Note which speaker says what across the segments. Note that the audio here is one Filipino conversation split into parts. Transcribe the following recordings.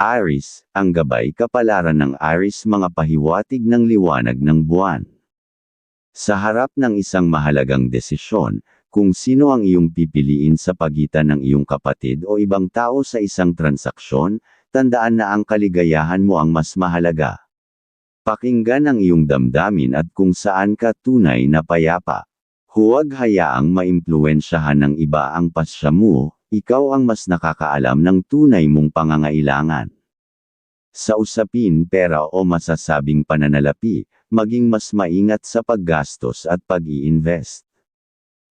Speaker 1: Aris, ang gabay kapalaran ng Aris mga pahiwatig ng liwanag ng buwan. Sa harap ng isang mahalagang desisyon, kung sino ang iyong pipiliin sa pagitan ng iyong kapatid o ibang tao sa isang transaksyon, tandaan na ang kaligayahan mo ang mas mahalaga. Pakinggan ang iyong damdamin at kung saan ka tunay na payapa. Huwag hayaang maimpluwensyahan ng iba ang pasya mo, ikaw ang mas nakakaalam ng tunay mong pangangailangan. Sa usapin pera o masasabing pananalapi, maging mas maingat sa paggastos at pag-i-invest.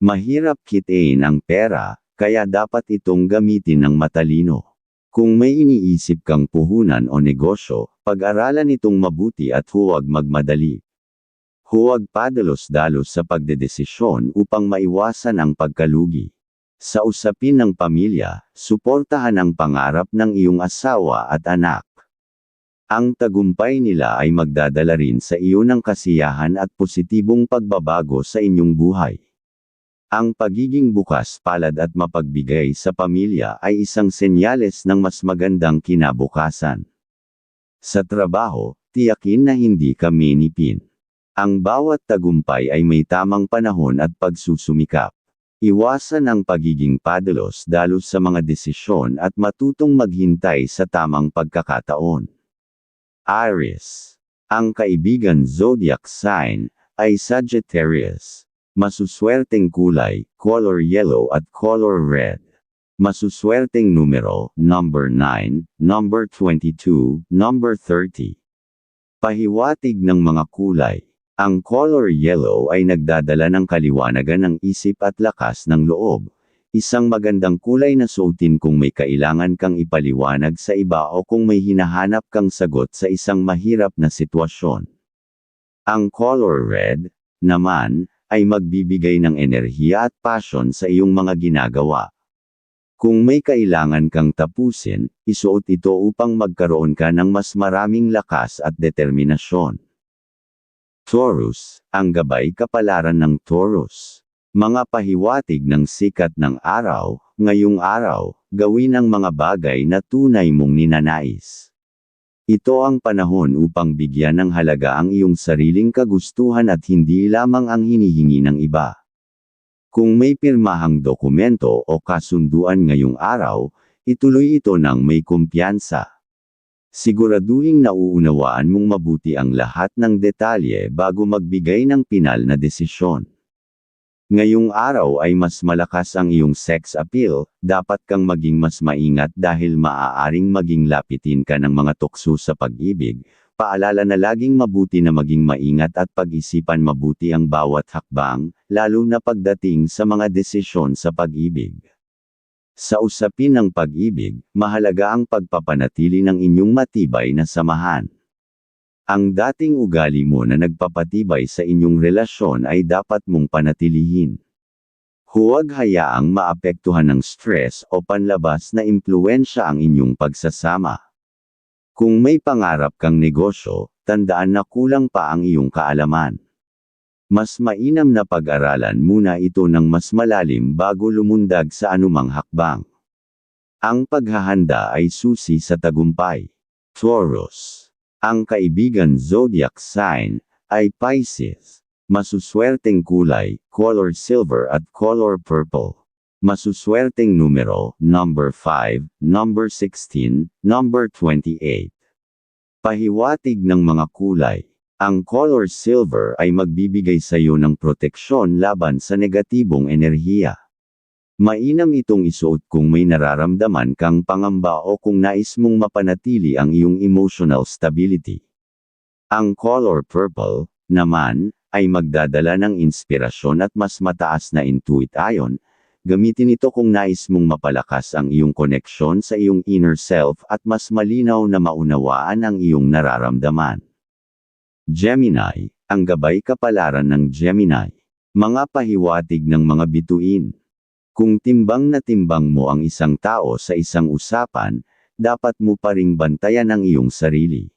Speaker 1: Mahirap kitain ang pera, kaya dapat itong gamitin ng matalino. Kung may iniisip kang puhunan o negosyo, pag-aralan itong mabuti at huwag magmadali. Huwag padalos-dalos sa pagdedesisyon upang maiwasan ang pagkalugi. Sa usapin ng pamilya, suportahan ang pangarap ng iyong asawa at anak. Ang tagumpay nila ay magdadala rin sa iyo ng kasiyahan at positibong pagbabago sa inyong buhay. Ang pagiging bukas palad at mapagbigay sa pamilya ay isang senyales ng mas magandang kinabukasan. Sa trabaho, tiyakin na hindi ka minipin. Ang bawat tagumpay ay may tamang panahon at pagsusumikap. Iwasan ang pagiging padalos-dalos sa mga desisyon at matutong maghintay sa tamang pagkakataon. Aries. Ang kaibigan zodiac sign ay Sagittarius. Masuswerteng kulay, color yellow at color red. Masuswerteng numero, number 9, number 22, number 30. Pahiwatig ng mga kulay. Ang color yellow ay nagdadala ng kaliwanagan ng isip at lakas ng loob. Isang magandang kulay na suotin kung may kailangan kang ipaliwanag sa iba o kung may hinahanap kang sagot sa isang mahirap na sitwasyon. Ang color red, naman, ay magbibigay ng enerhiya at passion sa iyong mga ginagawa. Kung may kailangan kang tapusin, isuot ito upang magkaroon ka ng mas maraming lakas at determinasyon. Taurus, ang gabay kapalaran ng Taurus. Mga pahiwatig ng sikat ng araw, ngayong araw, gawin ang mga bagay na tunay mong ninanais. Ito ang panahon upang bigyan ng halaga ang iyong sariling kagustuhan at hindi lamang ang hinihingi ng iba. Kung may pirmahang dokumento o kasunduan ngayong araw, ituloy ito ng may kumpiyansa. Siguraduhing nauunawaan mong mabuti ang lahat ng detalye bago magbigay ng pinal na desisyon. Ngayong araw ay mas malakas ang iyong sex appeal, dapat kang maging mas maingat dahil maaaring maging lapitin ka ng mga tukso sa pag-ibig. Paalala na laging mabuti na maging maingat at pag-isipan mabuti ang bawat hakbang, lalo na pagdating sa mga desisyon sa pag-ibig. Sa usapin ng pag-ibig, mahalaga ang pagpapanatili ng inyong matibay na samahan. Ang dating ugali mo na nagpapatibay sa inyong relasyon ay dapat mong panatilihin. Huwag hayaang maapektuhan ng stress o panlabas na impluensya ang inyong pagsasama. Kung may pangarap kang negosyo, tandaan na kulang pa ang iyong kaalaman. Mas mainam na pag-aralan muna ito ng mas malalim bago lumundag sa anumang hakbang. Ang paghahanda ay susi sa tagumpay. Taurus ang kaibigan zodiac sign ay Pisces. Masuswerteng kulay, color silver at color purple. Masuswerteng numero, number 5, number 16, number 28. Pahiwatig ng mga kulay. Ang color silver ay magbibigay sa iyo ng proteksyon laban sa negatibong enerhiya. Mainam itong isuot kung may nararamdaman kang pangamba o kung nais mong mapanatili ang iyong emotional stability. Ang color purple, naman, ay magdadala ng inspirasyon at mas mataas na intuit ayon. Gamitin ito kung nais mong mapalakas ang iyong koneksyon sa iyong inner self at mas malinaw na maunawaan ang iyong nararamdaman. Gemini, ang gabay kapalaran ng Gemini. Mga pahiwatig ng mga bituin. Kung timbang na timbang mo ang isang tao sa isang usapan, dapat mo pa ring bantayan ang iyong sarili.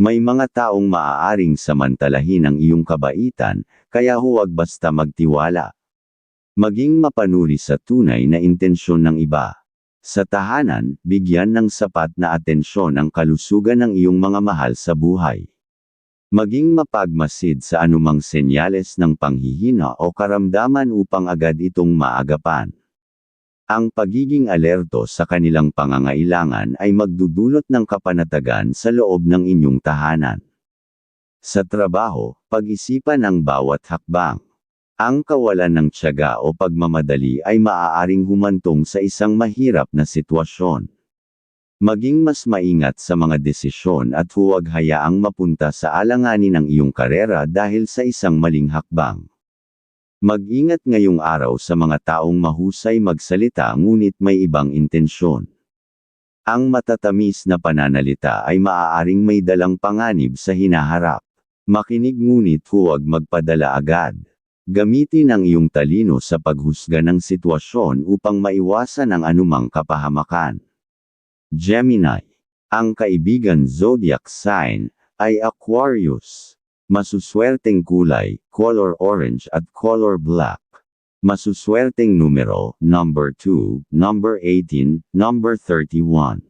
Speaker 1: May mga taong maaaring samantalahin ang iyong kabaitan, kaya huwag basta magtiwala. Maging mapanuri sa tunay na intensyon ng iba. Sa tahanan, bigyan ng sapat na atensyon ang kalusugan ng iyong mga mahal sa buhay. Maging mapagmasid sa anumang senyales ng panghihina o karamdaman upang agad itong maagapan. Ang pagiging alerto sa kanilang pangangailangan ay magdudulot ng kapanatagan sa loob ng inyong tahanan. Sa trabaho, pag-isipan ang bawat hakbang. Ang kawalan ng tiyaga o pagmamadali ay maaaring humantong sa isang mahirap na sitwasyon. Maging mas maingat sa mga desisyon at huwag hayaang mapunta sa alanganin ng iyong karera dahil sa isang maling hakbang. Mag-ingat ngayong araw sa mga taong mahusay magsalita ngunit may ibang intensyon. Ang matatamis na pananalita ay maaaring may dalang panganib sa hinaharap. Makinig ngunit huwag magpadala agad. Gamitin ang iyong talino sa paghusga ng sitwasyon upang maiwasan ang anumang kapahamakan. Gemini. Ang kaibigan zodiac sign ay Aquarius. Masuswerteng kulay, color orange at color black. Masuswerteng numero, number 2, number 18, number 31.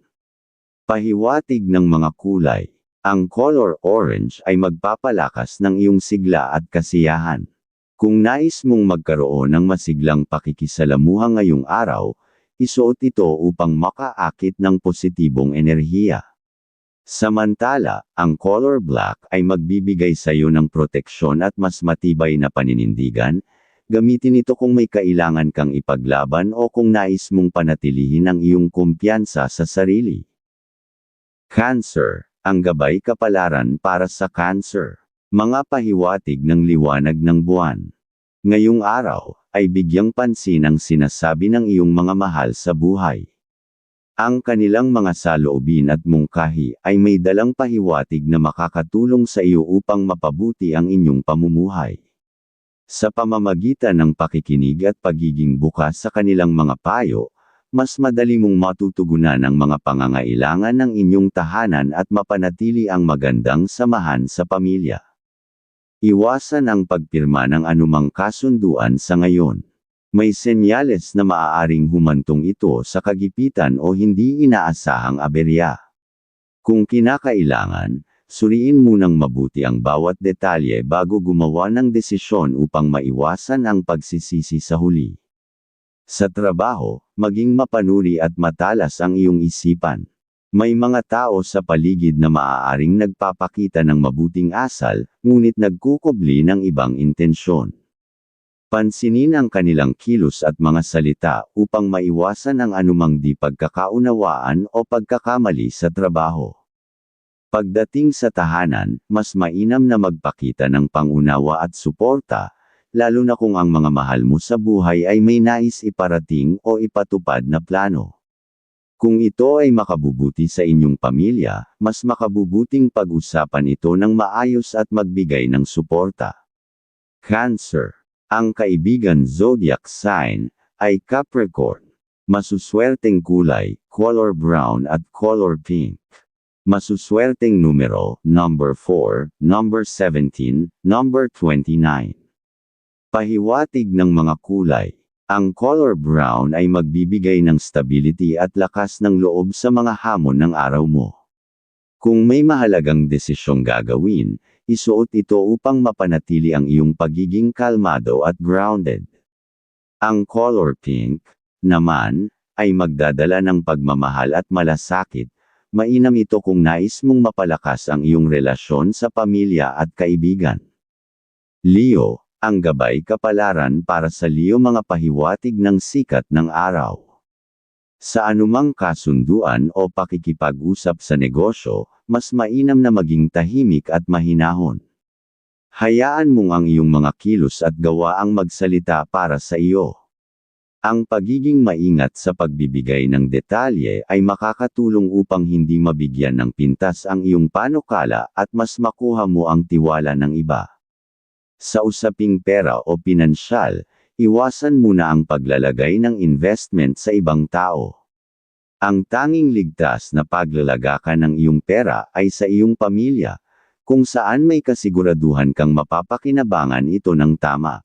Speaker 1: Pahiwatig ng mga kulay. Ang color orange ay magpapalakas ng iyong sigla at kasiyahan. Kung nais mong magkaroon ng masiglang pakikisalamuha ngayong araw, isuot ito upang makaakit ng positibong enerhiya. Samantala, ang color black ay magbibigay sa iyo ng proteksyon at mas matibay na paninindigan, gamitin ito kung may kailangan kang ipaglaban o kung nais mong panatilihin ang iyong kumpiyansa sa sarili. Cancer, ang gabay kapalaran para sa cancer. Mga pahiwatig ng liwanag ng buwan. Ngayong araw, ay bigyang pansin ang sinasabi ng iyong mga mahal sa buhay. Ang kanilang mga saloobin at mungkahi ay may dalang pahiwatig na makakatulong sa iyo upang mapabuti ang inyong pamumuhay. Sa pamamagitan ng pakikinig at pagiging bukas sa kanilang mga payo, mas madali mong matutugunan ang mga pangangailangan ng inyong tahanan at mapanatili ang magandang samahan sa pamilya. Iwasan ang pagpirma ng anumang kasunduan sa ngayon may senyales na maaaring humantong ito sa kagipitan o hindi inaasahang aberya. Kung kinakailangan, suriin munang mabuti ang bawat detalye bago gumawa ng desisyon upang maiwasan ang pagsisisi sa huli. Sa trabaho, maging mapanuri at matalas ang iyong isipan. May mga tao sa paligid na maaaring nagpapakita ng mabuting asal, ngunit nagkukubli ng ibang intensyon. Pansinin ang kanilang kilos at mga salita upang maiwasan ang anumang di pagkakaunawaan o pagkakamali sa trabaho. Pagdating sa tahanan, mas mainam na magpakita ng pangunawa at suporta, lalo na kung ang mga mahal mo sa buhay ay may nais iparating o ipatupad na plano. Kung ito ay makabubuti sa inyong pamilya, mas makabubuting pag-usapan ito ng maayos at magbigay ng suporta. Cancer ang kaibigan zodiac sign ay Capricorn. Masuswerteng kulay, color brown at color pink. Masuswerteng numero, number 4, number 17, number 29. Pahiwatig ng mga kulay. Ang color brown ay magbibigay ng stability at lakas ng loob sa mga hamon ng araw mo. Kung may mahalagang desisyong gagawin, isuot ito upang mapanatili ang iyong pagiging kalmado at grounded. Ang color pink, naman, ay magdadala ng pagmamahal at malasakit, mainam ito kung nais mong mapalakas ang iyong relasyon sa pamilya at kaibigan. Leo, ang gabay kapalaran para sa Leo mga pahiwatig ng sikat ng araw. Sa anumang kasunduan o pakikipag-usap sa negosyo, mas mainam na maging tahimik at mahinahon. Hayaan mong ang iyong mga kilos at gawa ang magsalita para sa iyo. Ang pagiging maingat sa pagbibigay ng detalye ay makakatulong upang hindi mabigyan ng pintas ang iyong panukala at mas makuha mo ang tiwala ng iba. Sa usaping pera o pinansyal, iwasan muna ang paglalagay ng investment sa ibang tao. Ang tanging ligtas na paglalagakan ng iyong pera ay sa iyong pamilya, kung saan may kasiguraduhan kang mapapakinabangan ito ng tama.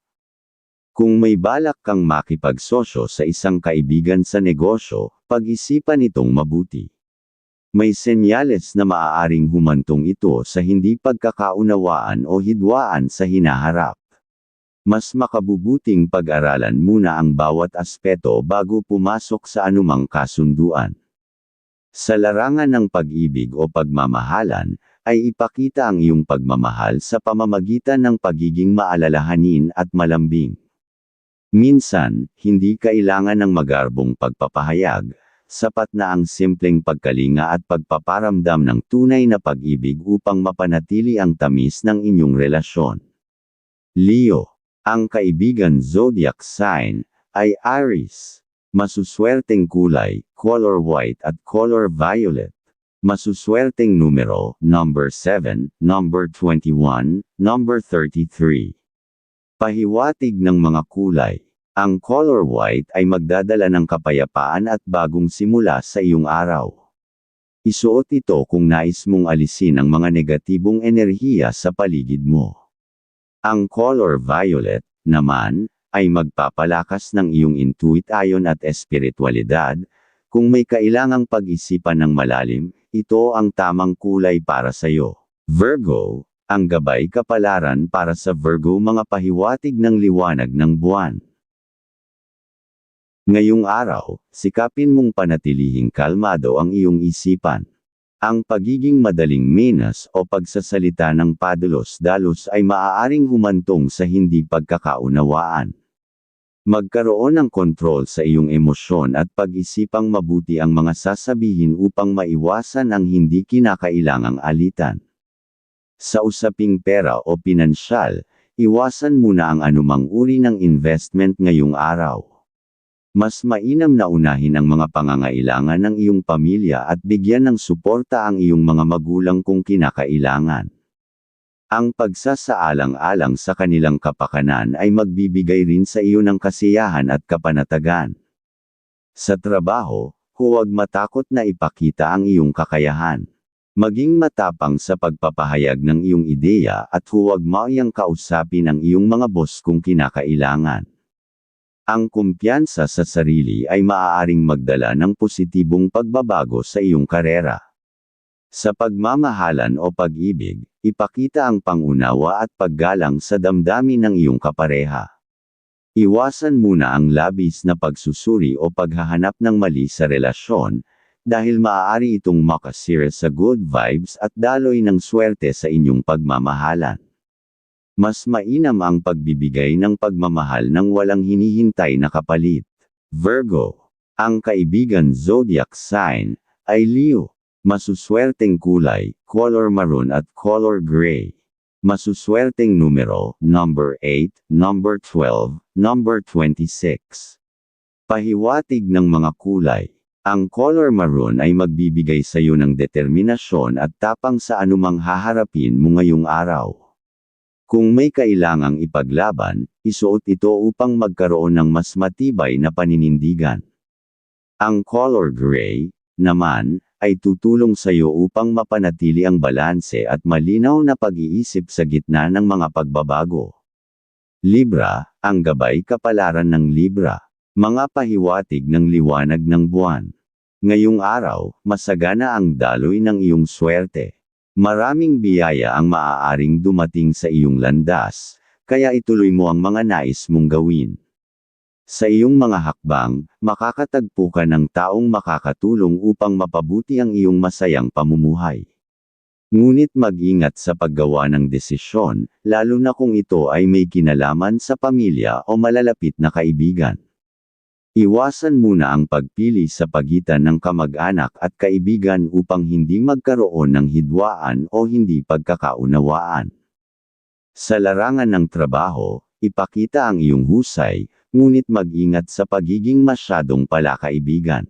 Speaker 1: Kung may balak kang makipagsosyo sa isang kaibigan sa negosyo, pag-isipan itong mabuti. May senyales na maaaring humantong ito sa hindi pagkakaunawaan o hidwaan sa hinaharap. Mas makabubuting pag-aralan muna ang bawat aspeto bago pumasok sa anumang kasunduan. Sa larangan ng pag-ibig o pagmamahalan, ay ipakita ang iyong pagmamahal sa pamamagitan ng pagiging maalalahanin at malambing. Minsan, hindi kailangan ng magarbong pagpapahayag, sapat na ang simpleng pagkalinga at pagpaparamdam ng tunay na pag-ibig upang mapanatili ang tamis ng inyong relasyon. Leo ang kaibigan zodiac sign ay Aries. Masuswerteng kulay, color white at color violet. Masuswerteng numero, number 7, number 21, number 33. Pahiwatig ng mga kulay. Ang color white ay magdadala ng kapayapaan at bagong simula sa iyong araw. Isuot ito kung nais mong alisin ang mga negatibong enerhiya sa paligid mo. Ang color violet, naman, ay magpapalakas ng iyong intuition at espiritualidad. Kung may kailangang pag-isipan ng malalim, ito ang tamang kulay para sa iyo. Virgo, ang gabay kapalaran para sa Virgo mga pahiwatig ng liwanag ng buwan. Ngayong araw, sikapin mong panatilihing kalmado ang iyong isipan. Ang pagiging madaling menas o pagsasalita ng padalos-dalos ay maaaring humantong sa hindi pagkakaunawaan. Magkaroon ng kontrol sa iyong emosyon at pag-isipang mabuti ang mga sasabihin upang maiwasan ang hindi kinakailangang alitan. Sa usaping pera o pinansyal, iwasan muna ang anumang uri ng investment ngayong araw. Mas mainam na unahin ang mga pangangailangan ng iyong pamilya at bigyan ng suporta ang iyong mga magulang kung kinakailangan. Ang pagsasaalang-alang sa kanilang kapakanan ay magbibigay rin sa iyo ng kasiyahan at kapanatagan. Sa trabaho, huwag matakot na ipakita ang iyong kakayahan. Maging matapang sa pagpapahayag ng iyong ideya at huwag mauyang kausapin ang iyong mga boss kung kinakailangan. Ang kumpiyansa sa sarili ay maaaring magdala ng positibong pagbabago sa iyong karera. Sa pagmamahalan o pag-ibig, ipakita ang pangunawa at paggalang sa damdamin ng iyong kapareha. Iwasan muna ang labis na pagsusuri o paghahanap ng mali sa relasyon, dahil maaari itong makasira sa good vibes at daloy ng swerte sa inyong pagmamahalan. Mas mainam ang pagbibigay ng pagmamahal ng walang hinihintay na kapalit. Virgo. Ang kaibigan zodiac sign ay Leo. Masuswerteng kulay, color maroon at color gray. Masuswerteng numero, number 8, number 12, number 26. Pahiwatig ng mga kulay. Ang color maroon ay magbibigay sa iyo ng determinasyon at tapang sa anumang haharapin mo ngayong araw. Kung may kailangang ipaglaban, isuot ito upang magkaroon ng mas matibay na paninindigan. Ang color gray, naman, ay tutulong sa iyo upang mapanatili ang balanse at malinaw na pag-iisip sa gitna ng mga pagbabago. Libra, ang gabay kapalaran ng Libra. Mga pahiwatig ng liwanag ng buwan. Ngayong araw, masagana ang daloy ng iyong swerte. Maraming biyaya ang maaaring dumating sa iyong landas, kaya ituloy mo ang mga nais mong gawin. Sa iyong mga hakbang, makakatagpo ka ng taong makakatulong upang mapabuti ang iyong masayang pamumuhay. Ngunit mag-ingat sa paggawa ng desisyon, lalo na kung ito ay may kinalaman sa pamilya o malalapit na kaibigan. Iwasan muna ang pagpili sa pagitan ng kamag-anak at kaibigan upang hindi magkaroon ng hidwaan o hindi pagkakaunawaan. Sa larangan ng trabaho, ipakita ang iyong husay, ngunit mag-ingat sa pagiging masyadong palakaibigan.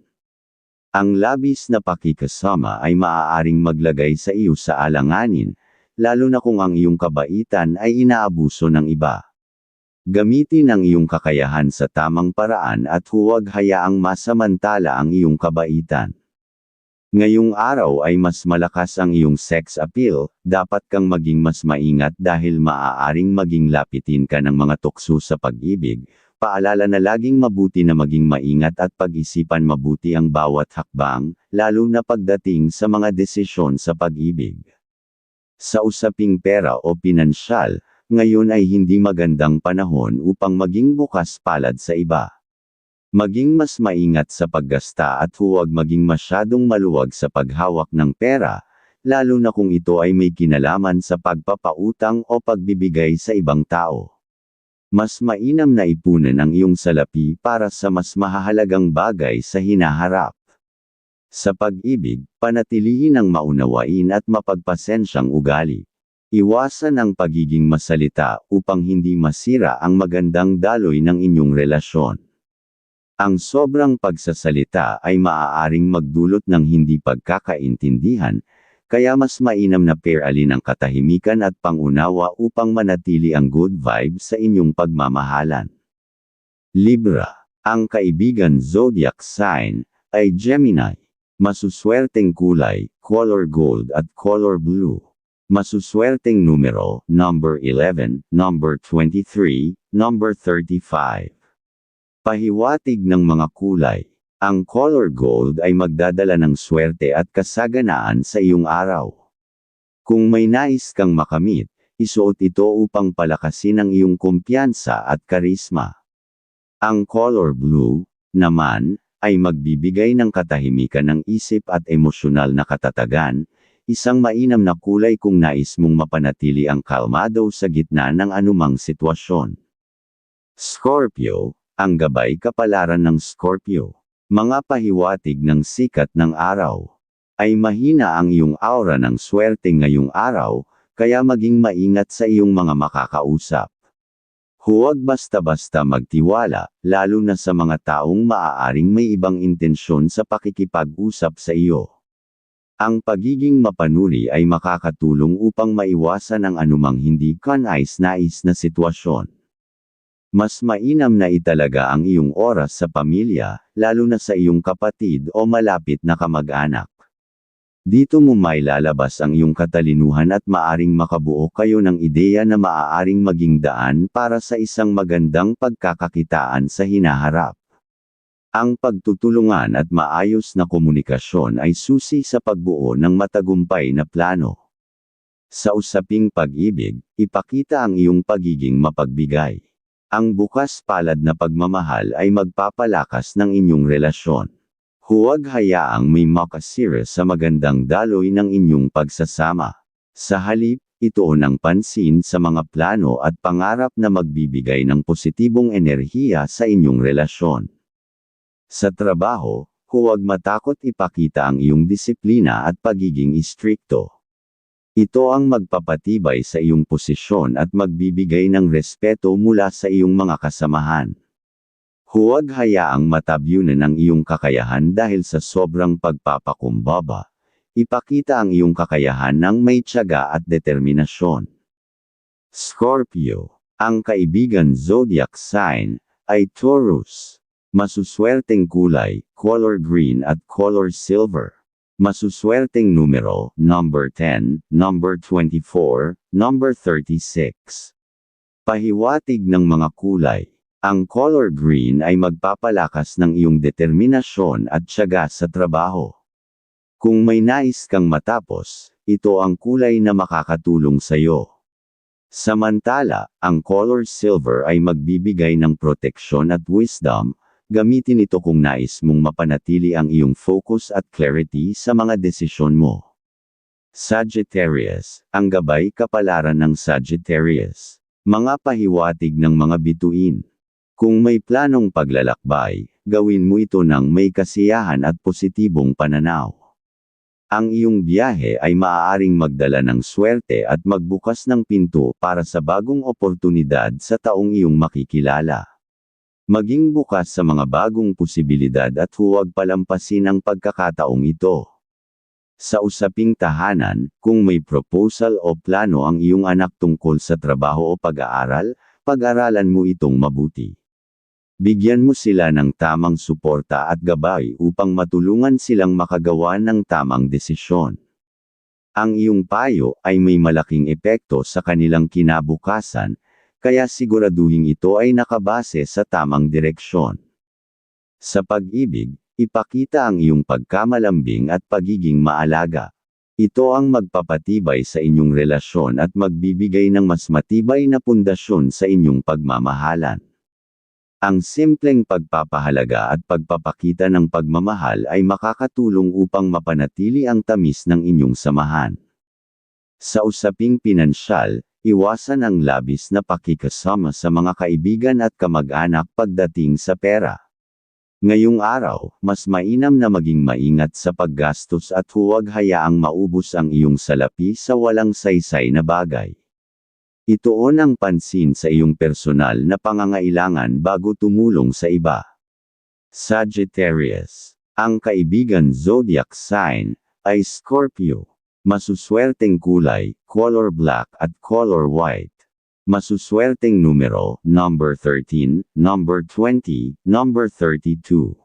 Speaker 1: Ang labis na pakikasama ay maaaring maglagay sa iyo sa alanganin, lalo na kung ang iyong kabaitan ay inaabuso ng iba. Gamitin ang iyong kakayahan sa tamang paraan at huwag hayaang masamantala ang iyong kabaitan. Ngayong araw ay mas malakas ang iyong sex appeal, dapat kang maging mas maingat dahil maaaring maging lapitin ka ng mga tukso sa pag-ibig. Paalala na laging mabuti na maging maingat at pag-isipan mabuti ang bawat hakbang, lalo na pagdating sa mga desisyon sa pag-ibig. Sa usaping pera o pinansyal, ngayon ay hindi magandang panahon upang maging bukas palad sa iba. Maging mas maingat sa paggasta at huwag maging masyadong maluwag sa paghawak ng pera, lalo na kung ito ay may kinalaman sa pagpapautang o pagbibigay sa ibang tao. Mas mainam na ipunan ang iyong salapi para sa mas mahahalagang bagay sa hinaharap. Sa pag-ibig, panatilihin ang maunawain at mapagpasensyang ugali. Iwasan ang pagiging masalita upang hindi masira ang magandang daloy ng inyong relasyon. Ang sobrang pagsasalita ay maaaring magdulot ng hindi pagkakaintindihan, kaya mas mainam na pairalin ang katahimikan at pangunawa upang manatili ang good vibes sa inyong pagmamahalan. Libra. Ang kaibigan zodiac sign ay Gemini. Masuswerteng kulay, color gold at color blue. Masuswerteng numero, number 11, number 23, number 35. Pahiwatig ng mga kulay. Ang color gold ay magdadala ng swerte at kasaganaan sa iyong araw. Kung may nais kang makamit, isuot ito upang palakasin ang iyong kumpiyansa at karisma. Ang color blue, naman, ay magbibigay ng katahimikan ng isip at emosyonal na katatagan, Isang mainam na kulay kung nais mong mapanatili ang kalmado sa gitna ng anumang sitwasyon. Scorpio, ang gabay kapalaran ng Scorpio. Mga pahiwatig ng sikat ng araw. Ay mahina ang iyong aura ng swerte ngayong araw, kaya maging maingat sa iyong mga makakausap. Huwag basta-basta magtiwala, lalo na sa mga taong maaaring may ibang intensyon sa pakikipag-usap sa iyo. Ang pagiging mapanuri ay makakatulong upang maiwasan ang anumang hindi kanais-nais na sitwasyon. Mas mainam na italaga ang iyong oras sa pamilya, lalo na sa iyong kapatid o malapit na kamag-anak. Dito mo may lalabas ang iyong katalinuhan at maaring makabuo kayo ng ideya na maaaring maging daan para sa isang magandang pagkakakitaan sa hinaharap. Ang pagtutulungan at maayos na komunikasyon ay susi sa pagbuo ng matagumpay na plano. Sa usaping pag-ibig, ipakita ang iyong pagiging mapagbigay. Ang bukas palad na pagmamahal ay magpapalakas ng inyong relasyon. Huwag hayaang may makasira sa magandang daloy ng inyong pagsasama. Sa halip, ito ng pansin sa mga plano at pangarap na magbibigay ng positibong enerhiya sa inyong relasyon. Sa trabaho, huwag matakot ipakita ang iyong disiplina at pagiging istrikto. Ito ang magpapatibay sa iyong posisyon at magbibigay ng respeto mula sa iyong mga kasamahan. Huwag hayaang matabyunan ang iyong kakayahan dahil sa sobrang pagpapakumbaba. Ipakita ang iyong kakayahan ng may tiyaga at determinasyon. Scorpio, ang kaibigan zodiac sign, ay Taurus. Masuswerteng kulay, color green at color silver. Masuswerteng numero, number 10, number 24, number 36. Pahiwatig ng mga kulay. Ang color green ay magpapalakas ng iyong determinasyon at tiyaga sa trabaho. Kung may nais kang matapos, ito ang kulay na makakatulong sa iyo. Samantala, ang color silver ay magbibigay ng proteksyon at wisdom, Gamitin ito kung nais mong mapanatili ang iyong focus at clarity sa mga desisyon mo. Sagittarius, ang gabay kapalaran ng Sagittarius. Mga pahiwatig ng mga bituin. Kung may planong paglalakbay, gawin mo ito ng may kasiyahan at positibong pananaw. Ang iyong biyahe ay maaaring magdala ng swerte at magbukas ng pinto para sa bagong oportunidad sa taong iyong makikilala. Maging bukas sa mga bagong posibilidad at huwag palampasin ang pagkakataong ito. Sa usaping tahanan, kung may proposal o plano ang iyong anak tungkol sa trabaho o pag-aaral, pag-aralan mo itong mabuti. Bigyan mo sila ng tamang suporta at gabay upang matulungan silang makagawa ng tamang desisyon. Ang iyong payo ay may malaking epekto sa kanilang kinabukasan, kaya siguraduhin ito ay nakabase sa tamang direksyon. Sa pag-ibig, ipakita ang iyong pagkamalambing at pagiging maalaga. Ito ang magpapatibay sa inyong relasyon at magbibigay ng mas matibay na pundasyon sa inyong pagmamahalan. Ang simpleng pagpapahalaga at pagpapakita ng pagmamahal ay makakatulong upang mapanatili ang tamis ng inyong samahan. Sa usaping pinansyal, iwasan ang labis na pakikasama sa mga kaibigan at kamag-anak pagdating sa pera. Ngayong araw, mas mainam na maging maingat sa paggastos at huwag hayaang maubos ang iyong salapi sa walang saysay na bagay. Ituon ang pansin sa iyong personal na pangangailangan bago tumulong sa iba. Sagittarius. Ang kaibigan zodiac sign ay Scorpio. Masuswerteng kulay, color black at color white. Masuswerteng numero, number 13, number 20, number 32.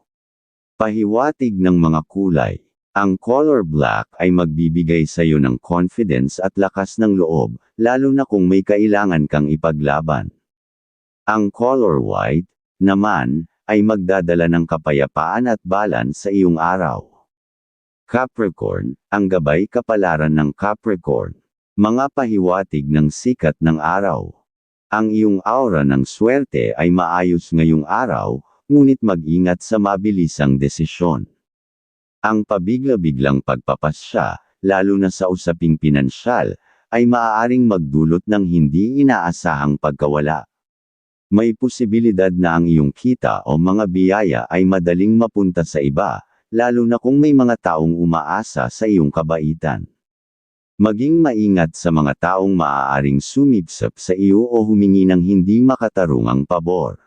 Speaker 1: Pahiwatig ng mga kulay. Ang color black ay magbibigay sa iyo ng confidence at lakas ng loob, lalo na kung may kailangan kang ipaglaban. Ang color white, naman, ay magdadala ng kapayapaan at balance sa iyong araw. Capricorn, ang gabay kapalaran ng Capricorn. Mga pahiwatig ng sikat ng araw. Ang iyong aura ng swerte ay maayos ngayong araw, ngunit mag-ingat sa mabilisang desisyon. Ang pabigla-biglang pagpapasya, lalo na sa usaping pinansyal, ay maaaring magdulot ng hindi inaasahang pagkawala. May posibilidad na ang iyong kita o mga biyaya ay madaling mapunta sa iba, lalo na kung may mga taong umaasa sa iyong kabaitan. Maging maingat sa mga taong maaaring sumipsap sa iyo o humingi ng hindi makatarungang pabor.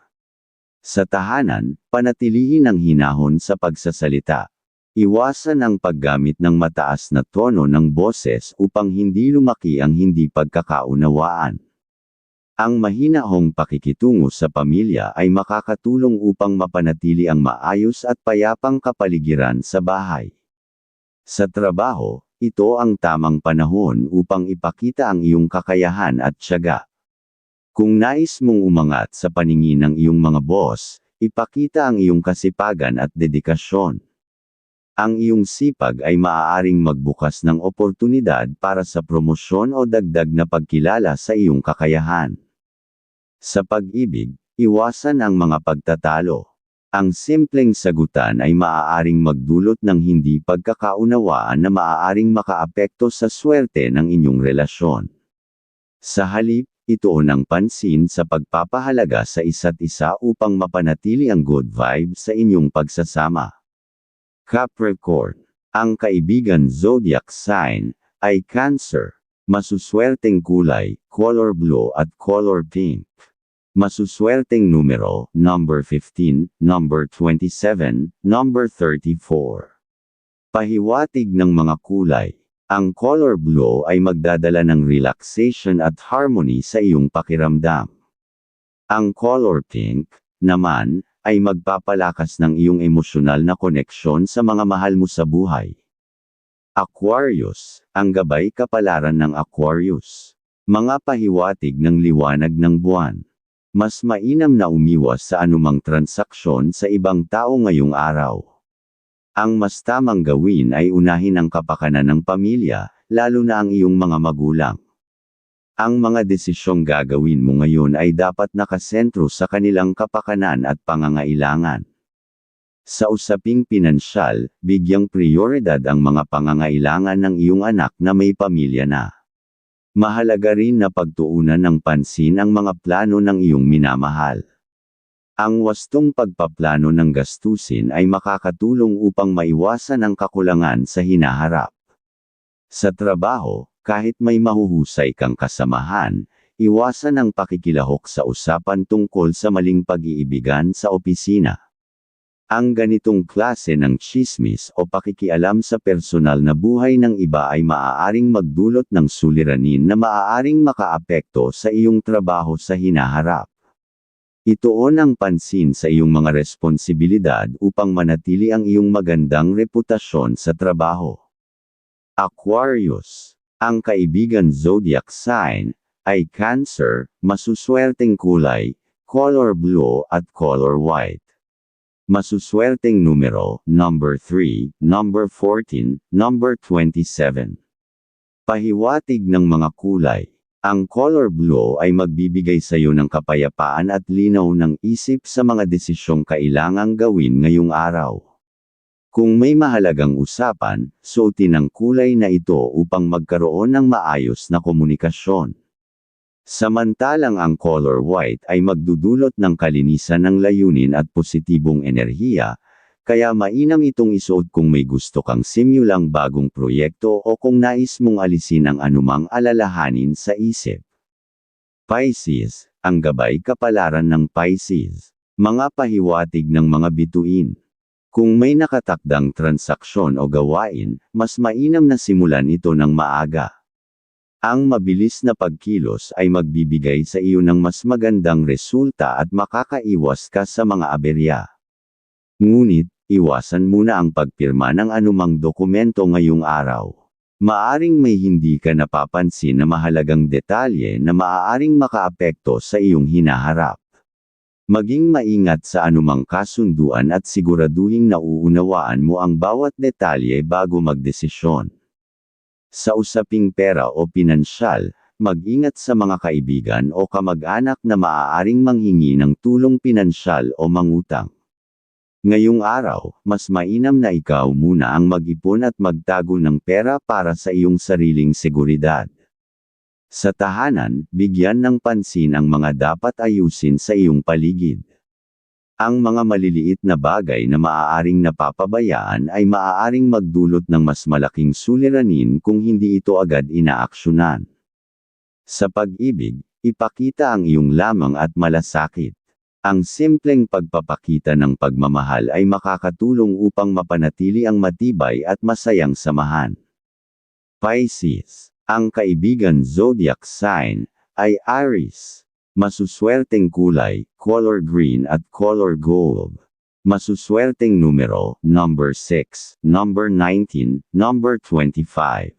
Speaker 1: Sa tahanan, panatilihin ang hinahon sa pagsasalita. Iwasan ang paggamit ng mataas na tono ng boses upang hindi lumaki ang hindi pagkakaunawaan. Ang mahinahong pakikitungo sa pamilya ay makakatulong upang mapanatili ang maayos at payapang kapaligiran sa bahay. Sa trabaho, ito ang tamang panahon upang ipakita ang iyong kakayahan at tiyaga. Kung nais mong umangat sa paningin ng iyong mga boss, ipakita ang iyong kasipagan at dedikasyon. Ang iyong sipag ay maaaring magbukas ng oportunidad para sa promosyon o dagdag na pagkilala sa iyong kakayahan. Sa pag-ibig, iwasan ang mga pagtatalo. Ang simpleng sagutan ay maaaring magdulot ng hindi pagkakaunawaan na maaaring makaapekto sa swerte ng inyong relasyon. Sa halip, ituon ang pansin sa pagpapahalaga sa isa't isa upang mapanatili ang good vibe sa inyong pagsasama. Capricorn. Ang kaibigan zodiac sign ay Cancer. Masuswerteng kulay, color blue at color pink. Masuswerteng numero, number 15, number 27, number 34. Pahiwatig ng mga kulay. Ang color blue ay magdadala ng relaxation at harmony sa iyong pakiramdam. Ang color pink, naman, ay magpapalakas ng iyong emosyonal na koneksyon sa mga mahal mo sa buhay. Aquarius, ang gabay kapalaran ng Aquarius. Mga pahiwatig ng liwanag ng buwan. Mas mainam na umiwas sa anumang transaksyon sa ibang tao ngayong araw. Ang mas tamang gawin ay unahin ang kapakanan ng pamilya, lalo na ang iyong mga magulang. Ang mga desisyong gagawin mo ngayon ay dapat nakasentro sa kanilang kapakanan at pangangailangan. Sa usaping pinansyal, bigyang prioridad ang mga pangangailangan ng iyong anak na may pamilya na. Mahalaga rin na pagtuunan ng pansin ang mga plano ng iyong minamahal. Ang wastong pagpaplano ng gastusin ay makakatulong upang maiwasan ang kakulangan sa hinaharap. Sa trabaho, kahit may mahuhusay kang kasamahan, iwasan ang pakikilahok sa usapan tungkol sa maling pag-iibigan sa opisina. Ang ganitong klase ng chismis o pakikialam sa personal na buhay ng iba ay maaaring magdulot ng suliranin na maaaring makaapekto sa iyong trabaho sa hinaharap. Ituon ang pansin sa iyong mga responsibilidad upang manatili ang iyong magandang reputasyon sa trabaho. Aquarius. Ang kaibigan zodiac sign ay Cancer, masuswerteng kulay, color blue at color white. Masuswerteng numero, number 3, number 14, number 27. Pahiwatig ng mga kulay. Ang color blue ay magbibigay sa iyo ng kapayapaan at linaw ng isip sa mga desisyong kailangang gawin ngayong araw. Kung may mahalagang usapan, suotin ang kulay na ito upang magkaroon ng maayos na komunikasyon. Samantalang ang color white ay magdudulot ng kalinisan ng layunin at positibong enerhiya, kaya mainam itong isuot kung may gusto kang simulang bagong proyekto o kung nais mong alisin ang anumang alalahanin sa isip. Pisces, ang gabay kapalaran ng Pisces. Mga pahiwatig ng mga bituin. Kung may nakatakdang transaksyon o gawain, mas mainam na simulan ito ng maaga. Ang mabilis na pagkilos ay magbibigay sa iyo ng mas magandang resulta at makakaiwas ka sa mga aberya. Ngunit, iwasan muna ang pagpirma ng anumang dokumento ngayong araw. Maaring may hindi ka napapansin na mahalagang detalye na maaaring makaapekto sa iyong hinaharap. Maging maingat sa anumang kasunduan at siguraduhing nauunawaan mo ang bawat detalye bago magdesisyon. Sa usaping pera o pinansyal, mag-ingat sa mga kaibigan o kamag-anak na maaaring manghingi ng tulong pinansyal o mangutang. Ngayong araw, mas mainam na ikaw muna ang mag-ipon at magtago ng pera para sa iyong sariling seguridad. Sa tahanan, bigyan ng pansin ang mga dapat ayusin sa iyong paligid. Ang mga maliliit na bagay na maaaring napapabayaan ay maaaring magdulot ng mas malaking suliranin kung hindi ito agad inaaksyonan. Sa pag-ibig, ipakita ang iyong lamang at malasakit. Ang simpleng pagpapakita ng pagmamahal ay makakatulong upang mapanatili ang matibay at masayang samahan. Pisces, ang kaibigan zodiac sign, ay Aries. Masuswerteng kulay, color green at color gold. Masuswerteng numero, number 6, number 19, number 25.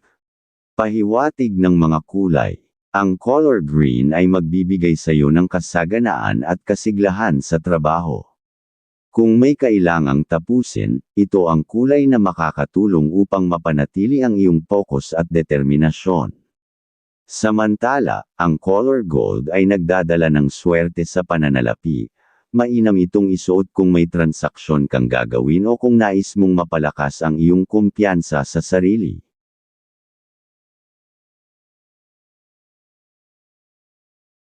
Speaker 1: Pahiwatig ng mga kulay. Ang color green ay magbibigay sa iyo ng kasaganaan at kasiglahan sa trabaho. Kung may kailangang tapusin, ito ang kulay na makakatulong upang mapanatili ang iyong focus at determinasyon. Samantala, ang color gold ay nagdadala ng swerte sa pananalapi. Mainam itong isuot kung may transaksyon kang gagawin o kung nais mong mapalakas ang iyong kumpiyansa sa sarili.